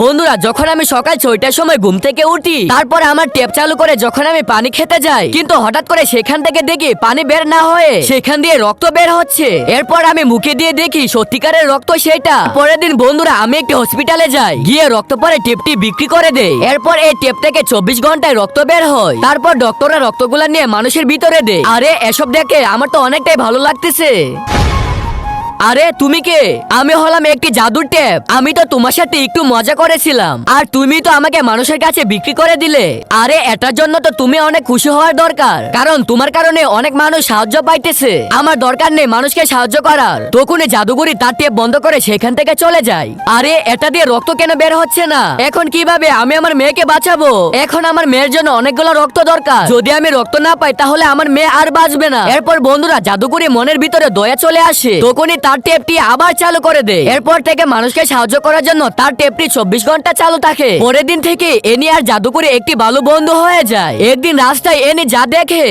বন্ধুরা, যখন আমি সকাল ছয়টার সময় ঘুম থেকে উঠি, তারপর আমার টেপ চালু করে যখন আমি পানি খেতে যাই, কিন্তু হঠাৎ করে সেখান থেকে দেখি পানি বের না হয়ে সেখান দিয়ে রক্ত বের হচ্ছে। এরপর আমি মুখে দিয়ে দেখি সত্যিকারের রক্ত সেটা। পরের দিন বন্ধুরা, আমি একটি হসপিটালে যাই, গিয়ে রক্ত পরে টেপটি বিক্রি করে দেয় এরপর এই টেপ থেকে চব্বিশ ঘন্টায় রক্ত বের হয়। তারপর ডক্টররা রক্তগুলা নিয়ে মানুষের ভিতরে দেয়। আরে, এসব দেখে আমার তো অনেকটাই ভালো লাগতেছে। আরে, তুমি কে? আমি হলাম একটি জাদুর টেপ আমি তো তোমার সাথে একটু মজা করেছিলাম। আর তুমি তো আমাকে মানুষের কাছে বিক্রি করে দিলে। আরে, এটার জন্য তো তুমি অনেক খুশি হওয়ার দরকার। কারণ তোমার কারণে অনেক মানুষ সাহায্য পাইতেছে। আমার দরকার নেই মানুষকে সাহায্য করার। তখনই জাদুগুরি তার টেপ বন্ধ করে সেখান থেকে চলে যায় আরে, এটা দিয়ে রক্ত কেন বের হচ্ছে না? এখন কীভাবে আমি আমার মেয়েকে বাঁচাবো? এখন আমার মেয়ের জন্য অনেকগুলো রক্ত দরকার। যদি আমি রক্ত না পাই, তাহলে আমার মেয়ে আর বাঁচবে না। এরপর বন্ধুরা জাদুকরি মনের ভিতরে দয়া চলে আসে। তখনই তার টেপটি আবার চালু করে দেয় এরপর থেকে মানুষকে সাহায্য করার জন্য তার টেপটি চব্বিশ ঘণ্টা চালু থাকে। পরের দিন থেকে এনি আর জাদুকরি একটি বালু বন্ধু হয়ে যায়। একদিন রাস্তায় এনি যা দেখে।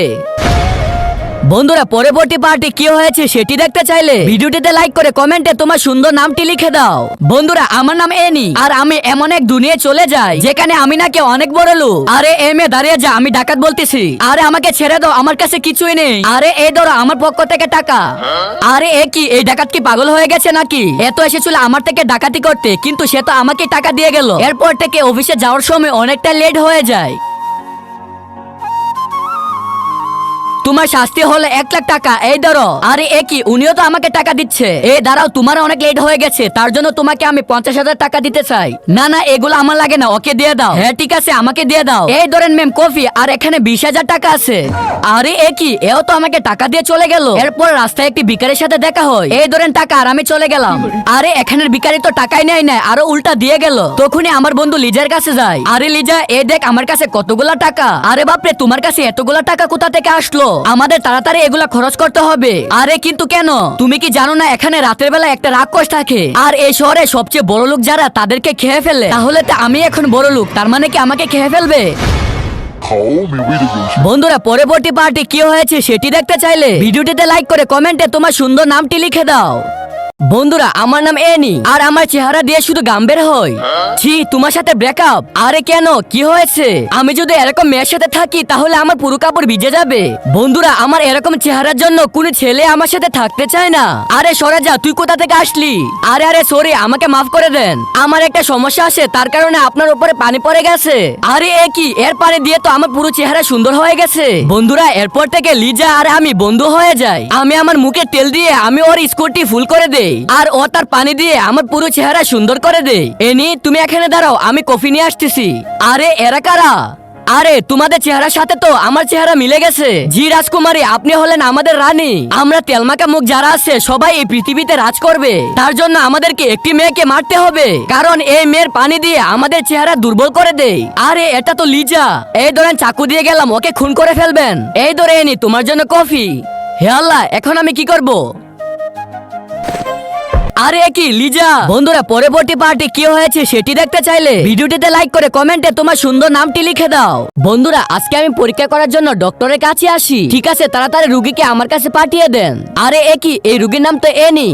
বন্ধুরা, পরবর্তী পার্টি কি হয়েছে সেটি দেখতে চাইলে ভিডিওটিতে লাইক করে কমেন্টে তোমার সুন্দর নামটি লিখে দাও। বন্ধুরা, আমার নাম এনি, আর আমি এমন এক দুনিয়ায় চলে যাই, যেখানে আমি নাকি অনেক বড় লোক। আরে এম এ দাঁড়িয়ে যা, আমি ডাকাত বলতেছি। আরে, আমাকে ছেড়ে দাও, আমার কাছে কিছুই নেই। আরে এই ধরো, আমার পক্ষ থেকে টাকা। আরে, এ কি, এই ডাকাত কি পাগল হয়ে গেছে নাকি? এত এসেছিল আমার থেকে ডাকাতি করতে, কিন্তু সে তো আমাকে টাকা দিয়ে গেল। এরপর থেকে অফিসে যাওয়ার সময় অনেকটা লেট হয়ে যায়। তোমার শাস্তি হলো এক লাখ টাকা। এই ধরো। আরে, এ কি? উনিও তো আমাকে টাকা দিচ্ছে। এই, দাঁড়াও তোমার অনেক লেট হয়ে গেছে। তার জন্য তোমাকে আমি পঞ্চাশ হাজার টাকা দিতে চাই। না না, এগুলো আমার লাগে না। ওকে দিয়ে দাও। হ্যাঁ ঠিক আছে, আমাকে দিয়ে দাও। এই, ধরেন ম্যাম কফি, আর এখানে বিশ হাজার টাকা আছে। আরে, এ কি? এও তো আমাকে টাকা দিয়ে চলে গেল। এরপর রাস্তায় একটি ভিকারির সাথে দেখা হয়। এই, ধরেন টাকা, আর আমি চলে গেলাম। আরে, এখানের ভিকারি তো টাকাই নেয় না, আরও উল্টা দিয়ে গেল। তখনই আমার বন্ধু লিজার কাছে যায়। আরে, লিজা এ দেখ, আমার কাছে কতগুলা টাকা। আরে, বাপরে, তোমার কাছে এতগুলা টাকা কোথা থেকে আসলো? আমাদের তাড়াতাড়ি এগুলা খরচ করতে হবে। আরে কিন্তু কেন? তুমি কি জানো না এখানে রাতের বেলা একটা রাক্ষস থাকে? আর এই শহরে সবচেয়ে বড় লোক যারা তাদেরকে খেয়ে ফেলে। তাহলে তো আমি এখন বড় লোক, তার মানে কি আমাকে খেয়ে ফেলবে? বন্ধুরা, পরবর্তী পার্টি কি হয়েছে সেটি দেখতে চাইলে ভিডিওটিতে লাইক করে কমেন্টে তোমার সুন্দর নামটি লিখে দাও। বন্ধুরা, আমার নাম এনি। আর আমার চেহারা দিয়ে শুধু গাম বের হয়। ছি, তোমার সাথে ব্রেকআপ আরে কেন? কি হয়েছে? আমি যদি এরকম মেয়ের সাথে থাকি, তাহলে আমার পুরো কাপড় ভিজে যাবে। বন্ধুরা, আমার এরকম চেহারার জন্য কোন ছেলে আমার সাথে থাকতে চায় না। আরে সরে যা তুই কোথা থেকে আসলি? আরে আরে, সরি, আমাকে মাফ করে দেন। আমার একটা সমস্যা আছে, তার কারণে আপনার উপরে পানি পড়ে গেছে। আরে, এ কি? এর পানি দিয়ে তো আমার পুরো চেহারা সুন্দর হয়ে গেছে। বন্ধুরা, এরপর থেকে লিজা আর আমি বন্ধু হয়ে যাই। আমি আমার মুখে তেল দিয়ে আমি ওর স্কুটি ফুল করে দেই। আর ও তার পানি দিয়ে আমার পুরো চেহারা সুন্দর করে দেই। এনি, তুমি এখানে দাঁড়াও, আমি কফি নিয়ে আসতেছি। আরে, এরা কারা? আরে, তোমাদের চেহারার সাথে তো আমার চেহারা মিলে গেছে। জি, রাজকুমারী, আপনি হলেন আমাদের রানী। আমরা তেলমাকা মুখ যারা আছে, সবাই এই পৃথিবীতে রাজ করবে। তার জন্য আমাদেরকে একটি মেয়েকে মারতে হবে। কারণ এই মেয়ের পানি দিয়ে আমাদের চেহারা দুর্বল করে দেয় আরে, এটা তো লিজা। এই ধরেন চাকু দিয়ে গেলাম, ওকে খুন করে ফেলবেন। এই ধরে এনি, তোমার জন্য কফি। হে আল্লাহ, এখন আমি কি করব? আরে কি লিজা। বন্ধুরা পরবর্তী পার্টি কি হয়েছে সেটি দেখতে চাইলে ভিডিওটিতে লাইক করে কমেন্টে তোমার সুন্দর নামটি লিখে দাও। বন্ধুরা, আজকে আমি পরীক্ষা করার জন্য ডক্টরের কাছে আসি। ঠিক আছে, তাড়াতাড়ি রুগীকে আমার কাছে পাঠিয়ে দেন। আরে এ কি এই রুগীর নাম তো এনি।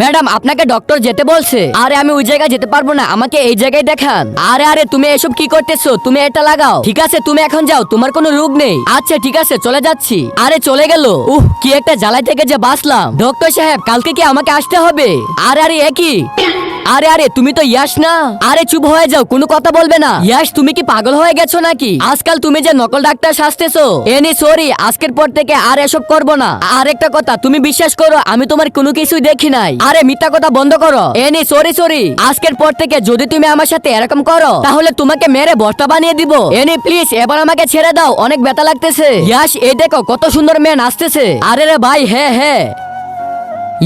ম্যাডাম, আপনাকে ডক্টর যেতে বলছে। আরে আমি ওই জায়গায় যেতে পারব না, আমাকে এই জায়গায় দেখান। আরে আরে, তুমি এসব কি করতেছো? তুমি এটা লাগাও। ঠিক আছে, তুমি এখন যাও, তোমার কোনো রোগ নেই। আচ্ছা ঠিক আছে, চলে যাচ্ছি। আরে, চলে গেল। উহ, কি একটা জ্বালাই থেকে যে বাঁচলাম। ডক্টর সাহেব, কালকে কি আমাকে আসতে হবে? আরে আরে একই আরে আরে, তুমি তো ইয়াস না? আরে, চুপ হয়ে যাও, কোনো কথা বলবে না। ইয়াস, তুমি কি পাগল হয়ে গেছো নাকি? আজকাল তুমি যে নকল ডাক্তার সাজতেছো। এনি সরি, আজকের পর থেকে আর এসব করব না। আর একটা কথা, তুমি বিশ্বাস করো, আমি তোমার কোনো কিছুই দেখি নাই। আরে, মিথ্যা কথা বন্ধ করো। এনি সরি সরি, আজকের পর থেকে যদি তুমি আমার সাথে এরকম করো, তাহলে তোমাকে মেরে বস্তা বানিয়ে দিব। এনি প্লিজ, এবার আমাকে ছেড়ে দাও, অনেক ব্যথা লাগতেছে। ইয়াস, এই দেখো, কত সুন্দর মেয়ে নাচতেছে। আরে রে ভাই হ্যাঁ হ্যাঁ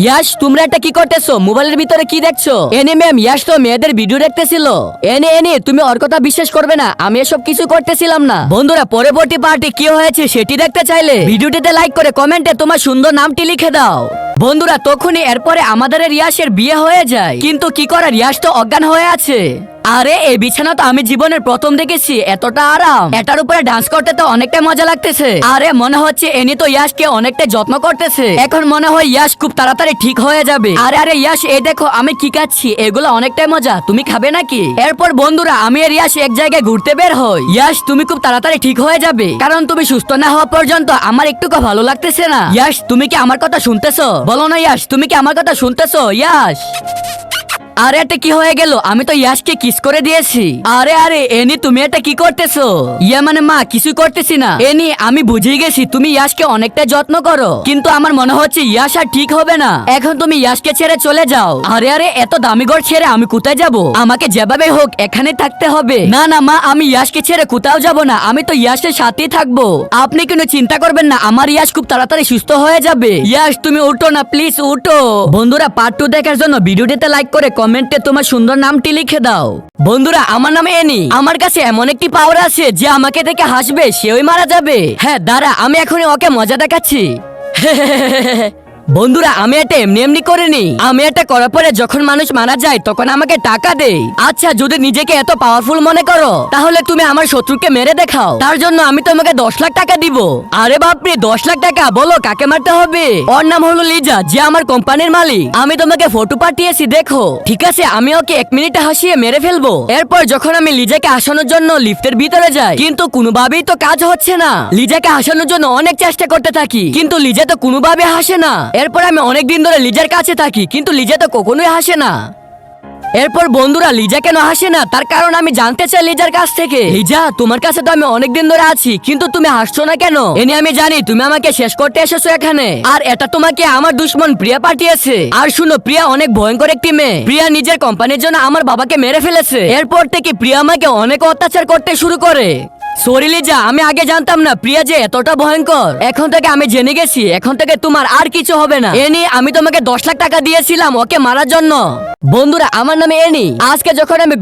ইয়াশ তোমরা এটা কি করতেছো? মোবাইলের ভিতরে কি দেখছ? এনে ম্যাম ইয়াশ তো মেয়েদের ভিডিও দেখতেছিল। এনে এনে, তুমি ওর কথা বিশ্বাস করবে না। আমি এসব কিছু করতেছিলাম না। বন্ধুরা, পরবর্তী পার্টি কি হয়েছে সেটি দেখতে চাইলে ভিডিওটিতে লাইক করে কমেন্টে তোমার সুন্দর নামটি লিখে দাও। বন্ধুরা, তখনই এরপরে আমাদের রিয়াসের বিয়ে হয়ে যায়। কিন্তু কি করার রিয়াস তো অজ্ঞান হয়ে আছে। আরে, এই বিছানা তো আমি জীবনের প্রথম দেখেছি। এতটা আরাম। এটার উপরে ডান্স করতে তো অনেকটা মজা লাগতেছে। আরে, মনে হচ্ছে এনি তো ইয়াসকে অনেকটা যত্ন করতেছে। এখন মনে হয় ইয়াস খুব তাড়াতাড়ি ঠিক হয়ে যাবে। আরে আরে ইয়াস এই দেখো, আমি কি খাচ্ছি? এগুলো অনেকটাই মজা। তুমি খাবে নাকি? এরপর বন্ধুরা, আমি আর ইয়াস এক জায়গায় ঘুরতে বের হই। ইয়াস তুমি খুব তাড়াতাড়ি ঠিক হয়ে যাবে। কারণ তুমি সুস্থ না হওয়া পর্যন্ত আমার একটুকু ভালো লাগতেছে না। ইয়াস তুমি কি আমার কথা শুনতেছো? বলো না ইয়াস তুমি কি আমার কথা শুনতেছো? ইয়াস আরে এটা কি হয়ে গেল? আমি তো ইয়াসকে কিস করে দিয়েছি। আরে আরে, এনি, তুমি এটা কি করতেছো? ইয়া মানে মা কিছু করতেছি না। এনি, আমি বুঝে গেছি, তুমি ইয়াসকে অনেকটা যত্ন করো। কিন্তু আমার মনে হচ্ছে ইয়াস আর ঠিক হবে না। এখন তুমি ইয়াসকে ছেড়ে চলে যাও। আরে আরে, এত দামি ঘর ছেড়ে আমি কোথায় যাব? আমাকে যেভাবে হোক এখানে থাকতে হবে। না না, মা, আমি ইয়াসকে ছেড়ে কোথাও যাব না। আমি তো ইয়াসের সাথেই থাকব। আপনি কোনো চিন্তা করবেন না, আমার ইয়াস খুব তাড়াতাড়ি সুস্থ হয়ে যাবে। ইয়াস, তুমি উঠো না, প্লিজ উঠো। বন্ধুরা পার্ট টু দেখার জন্য ভিডিওটিতে লাইক করে কমেন্টে তোমার সুন্দর নামটি লিখে দাও। বন্ধুরা, আমার নামে এনি। আমার কাছে এমন একটি পাওয়ার আছে যে আমাকে দেখে হাসবে, সেও মারা যাবে। হ্যাঁ দাঁড়া, আমি এখনই ওকে মজা দেখাচ্ছি। বন্ধুরা, আমি এটা এমনি এমনি করিনি আমি এটা করার পরে যখন মানুষ মারা যায়, তখন আমাকে টাকা দেয় আচ্ছা যদি নিজেকে এত পাওয়ারফুল মনে করো, তাহলে তুমি আমার শত্রুকে মেরে দেখাও। তার জন্য আমি তোমাকে দশ লাখ টাকা দিব। আরে বাপরে, দশ লাখ টাকা? বলো, কাকে মারতে হবে? ওর নাম হলো লিজা, যে আমার কোম্পানির মালিক। আমি তোমাকে ফটো পাঠিয়েছি, দেখো। ঠিক আছে, আমি ওকে এক মিনিটে হাসিয়ে মেরে ফেলব। এরপর যখন আমি লিজাকে আসানোর জন্য লিফটের ভিতরে যাই, কিন্তু কোনোভাবেই তো কাজ হচ্ছে না। লিজাকে হাসানোর জন্য অনেক চেষ্টা করতে থাকি, কিন্তু লিজা তো কোনোভাবে হাসে না। এরপর আমি অনেক দিন ধরে লিজার কাছে থাকি, কিন্তু লিজা তো কখনোই হাসে না। এরপর বন্ধুরা, লিজা কেন হাসে না? তার কারণ আমি জানতে চাই লিজার কাছ থেকে। লিজা, তোমার কাছে তো আমি অনেকদিন ধরে আছি, কিন্তু তুমি হাসছো না কেন? এনে আমি জানি, তুমি আমাকে শেষ করতে এসেছ এখানে। আর এটা তোমাকে আমার দুশ্মন প্রিয়া পাঠিয়েছে। আর শুনো, প্রিয়া অনেক ভয়ঙ্কর একটি মেয়ে। প্রিয়া নিজের কোম্পানির জন্য আমার বাবাকে মেরে ফেলেছে। এরপর থেকে প্রিয়া আমাকে অনেক অত্যাচার করতে শুরু করে। সরি লিজা আমি আগে জানতাম না। প্রিয়া যে এতটা ভয়ঙ্কর। এখন থেকে আমি জেনে গেছি, এখন থেকে তোমার আর কিছু হবে না। এনি, আমি তোমাকে দশ লাখ টাকা দিয়েছিলাম ওকে মারার জন্য। বন্ধুরা, আমার নামে এনি। আজকে যখন আমি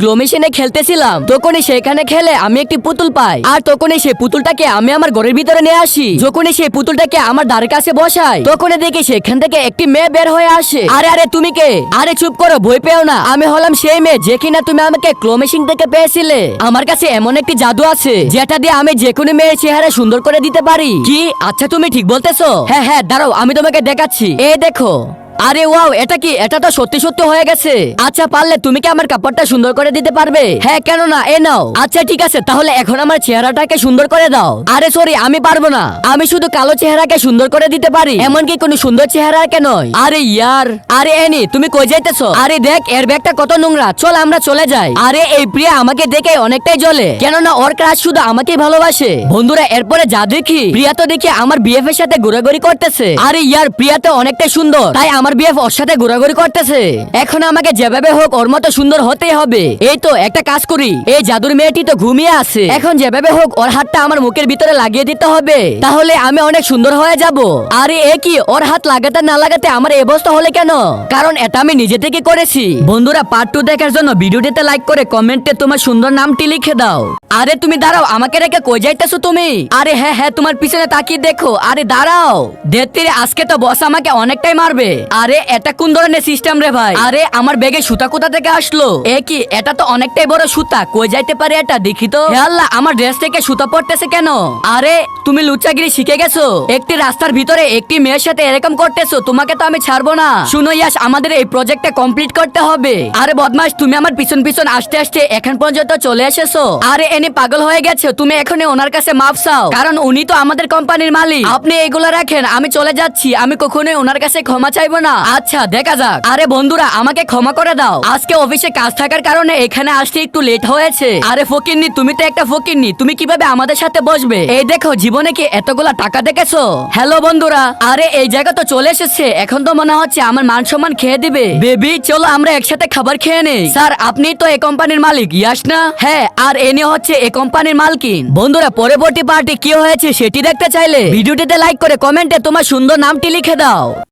খেলতেছিলাম, তখনই সেখানে খেলে আমি একটি পুতুল পাই। আর তখনই সেই পুতুলটাকে আমি আমার ঘরের ভিতরে নিয়ে আসি। যখনই সেই পুতুলটাকে আমার দ্বারের কাছে বসাই, তখনই দেখি সেখান থেকে একটি মেয়ে বের হয়ে আসে। আরে আরে, তুমি কে? আরে, চুপ করো, ভয় পেও না। আমি হলাম সেই মেয়ে যে কিনা তুমি আমাকে ক্লো মেশিন থেকে পেয়েছিলে। আমার কাছে এমন একটি জাদু আছে যেটা দিয়ে আমি যে কোনো মেয়ের চেহারা সুন্দর করে দিতে পারি? কি? আচ্ছা তুমি ঠিক বলতেছো? হ্যাঁ হ্যাঁ দাঁড়াও, আমি তোমাকে দেখাচ্ছি। এ দেখো। আরে ওয়াও, এটা কি? এটা তো সত্যি সত্যি হয়ে গেছে। আচ্ছা পারলে তুমি কি আমার কাপড়টা সুন্দর করে দিতে পারবে? হ্যাঁ কেন না এ নাও। আচ্ছা ঠিক আছে, তাহলে এখন আমার চেহারাটাকে সুন্দর করে দাও। আরে সরি আমি পারব না। আমি শুধু কালো চেহারাকে সুন্দর করে দিতে পারি। এমনকি কোনো সুন্দর চেহারাকে নয়। আরে, ইয়ার। আরে, এনি, তুমি কই যাইতেছো? আরে, দেখ, এর ব্যাগটা কত নোংরা। চল, আমরা চলে যাই। আরে, এই প্রিয়া আমাকে দেখে অনেকটাই জ্বলে। কেননা, ওর ক্রাশ শুধু আমাকেই ভালোবাসে। বন্ধুরা, এরপরে যা দেখি, প্রিয়া তো দেখি আমার বিএফ এর সাথে ঘোরাঘুরি করতেছে। আরে, ইয়ার, প্রিয়া তো অনেকটাই সুন্দর। তাই আমার বিএফ ওর সাথে ঘোরাঘুরি করতেছে। এখন আমাকে যেভাবে হোক ওর মতো সুন্দর হতেই হবে। এই তো একটা কাজ করি। এই জাদুর মেয়েটি তো ঘুমিয়ে আছে। এখন যেভাবে হোক ওর হাতটা আমার মুখের ভিতরে লাগিয়ে দিতে হবে। তাহলে আমি অনেক সুন্দর হয়ে যাব। আরে, এ কি? ওর হাত লাগাতে না লাগাতে আমার অবস্থা হলে কেন? কারণ এটা আমি নিজে থেকে করেছি। বন্ধুরা পার্ট টু দেখার জন্য ভিডিওটিতে লাইক করে কমেন্টে তোমার সুন্দর নামটি লিখে দাও। আরে, তুমি দাঁড়াও, আমাকে রেখে কই যাইতেছো তুমি? আরে হ্যাঁ হ্যাঁ তোমার পিছনে তাকিয়ে দেখো। আরে, দাঁড়াও। দেখতে আজকে তো বস আমাকে অনেকটাই মারবে। আরে, এটা কোন ধরনের সিস্টেম রে ভাই? আরে, আমার ব্যাগে সুতা কোথা থেকে আসলো? এ কি, এটা তো অনেকটাই বড় সুতা। কই যাইতে পারে এটা? দেখি তো। হে আল্লাহ, আমার ড্রেস থেকে সুতা পড়তেছে কেন? আরে, তুমি লুচ্চাগিরি শিখে গেছো? একটি রাস্তার ভিতরে একটি মেয়ের সাথে এরকম করতেছো, তোমাকে তো আমি ছাড়বো না। শুনো ইয়াস, আমাদের এই প্রজেক্টটা কমপ্লিট করতে হবে। আরে বদমাস তুমি আমার পিছন পিছন আসতে আসতে এখন পর্যন্ত চলে এসেছ। আরে, এনে পাগল হয়ে গেছে, তুমি এখনই ওনার কাছে মাফ চাও। কারণ উনি তো আমাদের কোম্পানির মালিক। আপনি এগুলো রাখেন, আমি চলে যাচ্ছি, আমি কখনোই ওনার কাছে ক্ষমা চাইব না। আচ্ছা দেখা যাক। আরে বন্ধুরা, আমাকে ক্ষমা করে দাও। আজকে অফিসে কাজ থাকার কারণে এখানে আসতে একটু লেট হয়েছে। আরে ফকিরনি তুমি তো একটা ফকিরনি তুমি কীভাবে আমাদের সাথে বসবে? এই দেখো, জীবনে কি এতগুলা টাকা দেখেছ? হ্যালো বন্ধুরা, আরে এই জায়গা তো চলে এসেছে। এখন তো মনে হচ্ছে আমার মান সম্মান খেয়ে দিবে। বেবি, চলো আমরা একসাথে খাবার খেয়ে নেই। স্যার, আপনি তো এই কোম্পানির মালিক, ইয়াস না? হ্যাঁ আর এনে হচ্ছে এই কোম্পানির মালকিন। বন্ধুরা, পরবর্তী পার্টি কি হয়েছে সেটি দেখতে চাইলে ভিডিওটিতে লাইক করে কমেন্টে তোমার সুন্দর নামটি লিখে দাও।